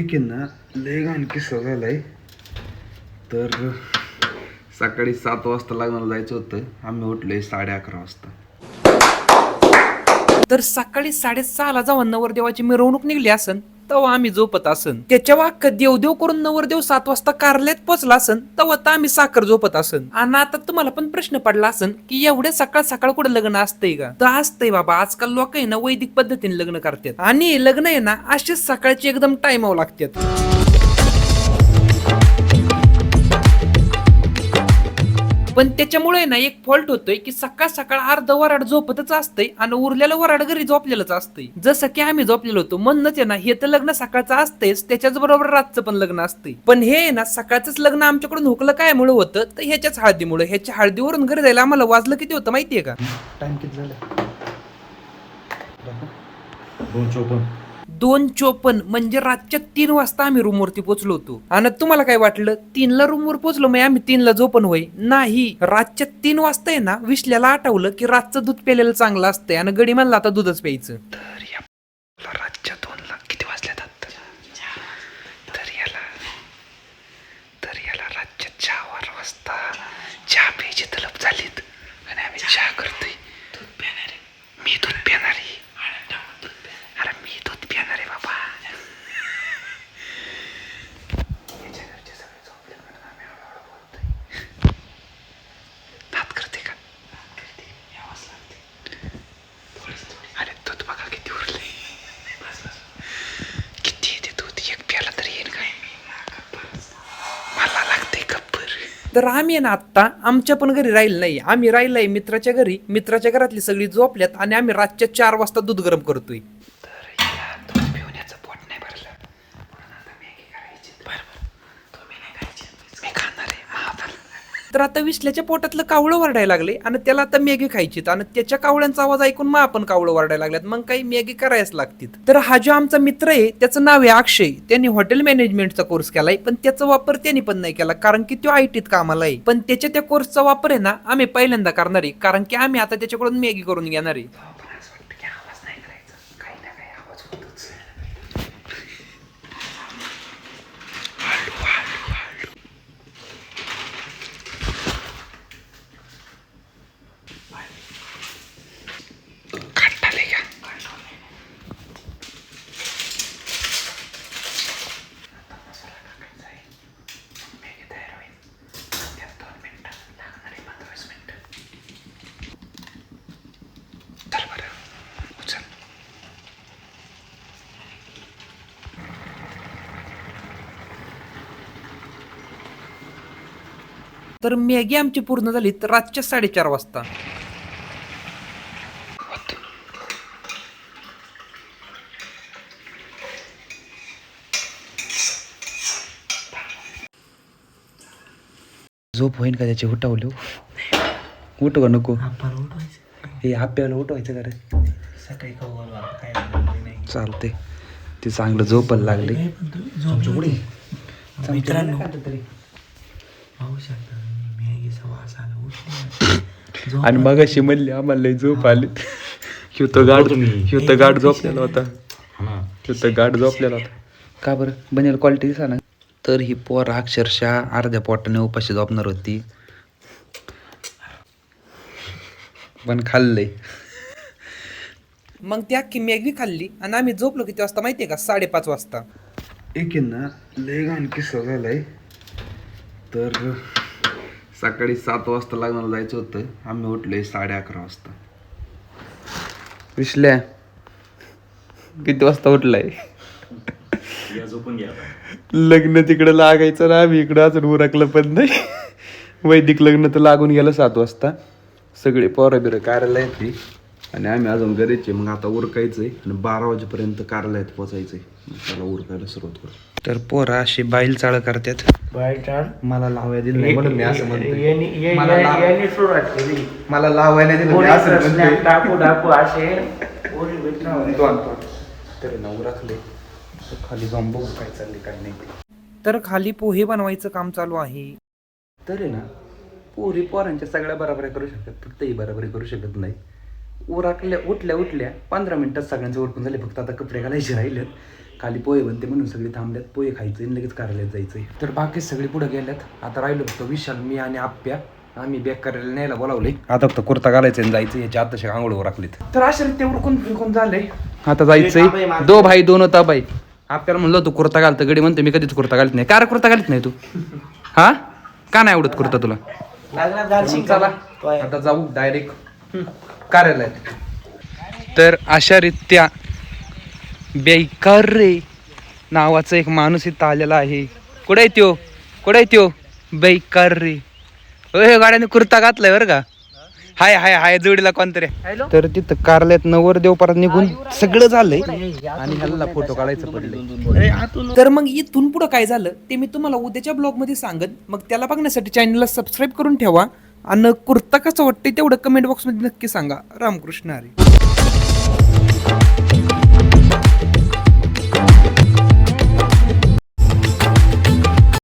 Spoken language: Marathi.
ठीक आहे ना लय झालाय तर सकाळी सात वाजता लग्नाला जायचं होतं. आम्ही उठलोय साडे अकरा वाजता. तर सकाळी साडेसहाला जाऊन नवरदेवाची मिरवणूक निघली असन. तेव्हा आम्ही झोपत असन. त्याच्या वाक्य देवदेव करून नवरदेव सात वाजता कार्यालयात पोचला असन तेव्हा तर आम्ही साखर झोपत असन. आणि आता तुम्हाला पण प्रश्न पडला असन की एवढ्या सकाळ सकाळ कुठे लग्न असतंय का? तर असतंय बाबा आजकाल लोक आहे ना वैदिक पद्धतीने लग्न करतात. आणि लग्न आहे ना असेच सकाळची एकदम टाइमावर लागतात. पण त्याच्यामुळे ना एक फॉल्ट होतोय की सकाळ सकाळ अर्ध वराड झोपतच असतंय आणि उरलेलं वराड घरी झोपलेलंच असतंय. जसं की आम्ही झोपलेलो होतो म्हणणंच आहे ना हे तर लग्न सकाळचं असतंयच त्याच्याच बरोबर रातचं पण लग्न असतंय. पण हे आहे ना सकाळचंच लग्न आमच्याकडून हुकलं काय मुळे होतं? तर ह्याच्याच हळदीमुळे ह्याच्या हळदीवरून घरी जायला आम्हाला वाजलं किती होतं माहितीये का? टाइम किती झालं? दोन चोपन्न. दोन चोपन्न म्हणजे रातच्या तीन वाजता आम्ही रूमवरती पोहोचलो होतो. आणि तुम्हाला काय वाटलं? तीनला रूमवर पोहोचलो मग म्हणजे आम्ही तीनला झोपण होय. नाही रातच्या तीन वाजता आहे ना विश्ल्याला आठवलं की रातचं दूध प्यायलेलं चांगलं असतंय आणि गडी म्हणला आता दूधच प्यायचं तर या रातच्या दोनला किती वाजल्यात आता तर याला तर याला रातच्या चार वाजता चहा प्यायची तलब झालीत आणि आम्ही चहा करतोय दूध पिणार मी दूध पिणार आहे अरे मी दूध पिणार आहे बाबा याच्या घरचे सगळे झोपले म्हणून आम्ही हळूहळू बोलतोय दात करते का यावंच लागते अरे दूध बघा किती उरले किती येते दूध एक प्याला तरी येईल काय मला लागते कप्पर तर आम्ही आहे ना आत्ता आमच्या पण घरी राहील नाही. आम्ही राहिलोय मित्राच्या घरी. मित्राच्या घरातली सगळी झोपल्यात आणि आम्ही रातच्या चार वाजता दूध गरम करतोय तर या दूध पिऊन याचं पोट नाही भरलं म्हणून आता मॅगी करायची बरं तुम्ही नाही खायची मी खाणार आहे महाफल तर आता विसल्याच्या पोटातलं कावळं वरडायला लागले आणि त्याला आता मॅगी खायची आणि त्याच्या कावळ्यांचा आवाज ऐकून मग आपण कावळं वरडायला लागल्यात. मग काही मॅगी करायच लागतील तर हा जो आमचा मित्र आहे त्याचं नाव आहे अक्षय. त्यांनी हॉटेल मॅनेजमेंटचा कोर्स केलाय पण त्याचा वापर त्यांनी पण नाही केला कारण की तो आय टीत कामाला आहे. पण त्याच्या त्या कोर्सचा वापर आहे ना आम्ही पहिल्यांदा करणार आहे कारण की आम्ही आता त्याच्याकडून मॅगी करून घेणार आहे. तर मॅगी आमची पूर्ण झाली. तर रातच्या साडेचार वाजता. झोप होईन का त्याची? उठवलं उठू का नको. हे आपल्याला उठवायचं का रे? सकाळी खाऊ काय नाही. चालते ते चांगलं झोपायला लागले मित्रांनो. पाहू शकता मॅगीचा वास आला उठले आणि मग अशी म्हणली आम्हाला लय झोप आली. ह्यो तर गाड ह्यो तर गाड झोपलेला होता. ह्यो तर गाड झोपलेला होता. का बरं? बनेल क्वालिटी दिसा ना. तर ही पोर अक्षरशः अर्ध्या पोटाने उपाशी झोपणार होती. पण खाल्लंय. मग ती अख्खी मॅगी खाल्ली आणि आम्ही झोपलो किती वाजता माहितीये का? साडेपाच वाजता. एक आहे ना लय घाण किस्सा झालाय. तर सकाळी सात वाजता लग्नाला जायचं होतं. आम्ही उठलोय साडे अकरा वाजता. विसल्या किती वाजता उठलाय? झोपून घ्या. लग्न तिकडं लागायचं ना आम्ही इकडं अजून उरकलं पण नाही. वैदिक लग्न तर लागून गेलं सात वाजता. सगळे पोरं बिरं कार्यालयात ती आणि आम्ही अजून घरीच आहे. मग आता उरकायचंय आणि बारा वाजेपर्यंत कार्यालयात पोचायचंय. मग त्याला उरकायला सुरुवात करू. तर पोरं अशी बाईल चाळ करतात. टाळ मला लावायला दिलं नाही म्हणून मी असं या- मला या- लाव- यांनी सुरुवात केली मला लावायला दिलं नाही असं म्हणतोय. टाकू टाकू असे. कोणी. तरी खाली जाऊन बघू काय चालले काय नाही. तर खाली पोहे बनवायचं काम चालू आहे. तर आहे ना पोरी पोरांच्या सगळ्या बराबरी करू शकतात फक्त ही बराबरी करू शकत नाही. उरकल्या उठल्या उठल्या पंधरा मिनिटात सगळ्यांचं उरकून झाले. फक्त आता कपडे घालायचे राहिलेत. खाली पोहे बनते म्हणून सगळे थांबल्यात. पोहे खायचे आणि लगेच कार्यालयात जायचंय. तर बाकी सगळे पुढे गेल्यात. आता राहिलो फक्त विशाल मी आणि आप्या. आम्ही बॅग करायला न्यायला बोलावले आता फक्त कुर्ता घालायचं आणि जायचं याच्या आता आंघोळ राखलीत. तर अशा रीत्या उरकून फिरकून झालंय. आता जायचंय. दो भाई दोन होता बाई आपल्याला म्हणलं तू कुर्ता घालतं गडी म्हणते मी कधीच कुर्ता घालत नाही. कार कुर्ता घालत नाही तू? हा? का नाही आवडत कुर्ता तुला? का? चला. आता जाऊ डायरेक्ट कार्यालयात. तर अशा रीत्या बेकार रे नावाचा एक माणूस इथं आलेला आहे. कुठे त्यो? कुठे त्यो? बेकार रे होय गाड्याने कुर्ता घातलाय बरं का? हाय हाय हाय जोडीला कोणतरी तर. तिथं कार्यालयात नवर देव परत निघून सगळं झालंय आणि ह्याला फोटो काढायचं पडलंय. तर मग इथून पुढं काय झालं ते मी तुम्हाला उद्याच्या ब्लॉगमध्ये सांगन. मग त्याला बघण्यासाठी चॅनलला सबस्क्राईब करून ठेवा. आणि कुर्ता कसं वाटतंय तेवढं कमेंट बॉक्समध्ये नक्की सांगा. रामकृष्ण हरी.